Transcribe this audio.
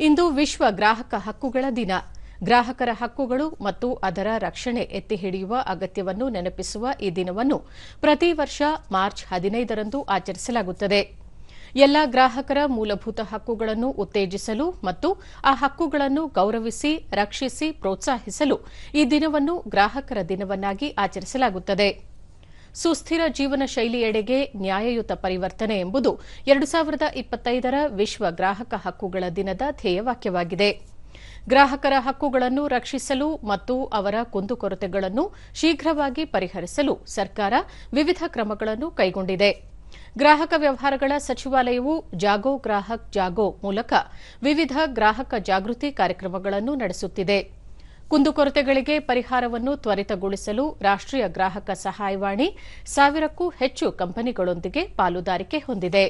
ಇಂದು ವಿಶ್ವ ಗ್ರಾಹಕ ಹಕ್ಕುಗಳ ದಿನ. ಗ್ರಾಹಕರ ಹಕ್ಕುಗಳು ಮತ್ತು ಅದರ ರಕ್ಷಣೆ ಎತ್ತಿ ಹಿಡಿಯುವ ಅಗತ್ಯವನ್ನು ನೆನಪಿಸುವ ಈ ದಿನವನ್ನು ಪ್ರತಿ ವರ್ಷ ಮಾರ್ಚ್ ಹದಿನೈದರಂದು ಆಚರಿಸಲಾಗುತ್ತದೆ. ಎಲ್ಲ ಗ್ರಾಹಕರ ಮೂಲಭೂತ ಹಕ್ಕುಗಳನ್ನು ಉತ್ತೇಜಿಸಲು ಮತ್ತು ಆ ಹಕ್ಕುಗಳನ್ನು ಗೌರವಿಸಿ, ರಕ್ಷಿಸಿ, ಪ್ರೋತ್ಸಾಹಿಸಲು ಈ ದಿನವನ್ನು ಗ್ರಾಹಕರ ದಿನವನ್ನಾಗಿ ಆಚರಿಸಲಾಗುತ್ತದೆ. ಸುಸ್ಥಿರ ಜೀವನ ಶೈಲಿಯೆಡೆಗೆ ನ್ಯಾಯಯುತ ಪರಿವರ್ತನೆ ಎಂಬುದು ಎರಡು ಸಾವಿರದ ಇಪ್ಪತ್ತೈದರ ವಿಶ್ವ ಗ್ರಾಹಕ ಹಕ್ಕುಗಳ ದಿನದ ಧ್ಯೇಯವಾಕ್ಯವಾಗಿದೆ ಗ್ರಾಹಕರ ಹಕ್ಕುಗಳನ್ನು ರಕ್ಷಿಸಲು ಮತ್ತು ಅವರ ಕುಂದುಕೊರತೆಗಳನ್ನು ಶೀಘ್ರವಾಗಿ ಪರಿಹರಿಸಲು ಸರ್ಕಾರ ವಿವಿಧ ಕ್ರಮಗಳನ್ನು ಕೈಗೊಂಡಿದೆ. ಗ್ರಾಹಕ ವ್ಯವಹಾರಗಳ ಸಚಿವಾಲಯವು ಜಾಗೋ ಗ್ರಾಹಕ್ ಜಾಗೋ ಮೂಲಕ ವಿವಿಧ ಗ್ರಾಹಕ ಜಾಗೃತಿ ಕಾರ್ಯಕ್ರಮಗಳನ್ನು ನಡೆಸುತ್ತಿದೆ. ಕುಂದುಕೊರತೆಗಳಿಗೆ ಪರಿಹಾರವನ್ನು ತ್ವರಿತಗೊಳಿಸಲು ರಾಷ್ಟೀಯ ಗ್ರಾಹಕ ಸಹಾಯವಾಣಿ ಸಾವಿರಕ್ಕೂ ಹೆಚ್ಚು ಕಂಪನಿಗಳೊಂದಿಗೆ ಪಾಲುದಾರಿಕೆ ಹೊಂದಿದೆ.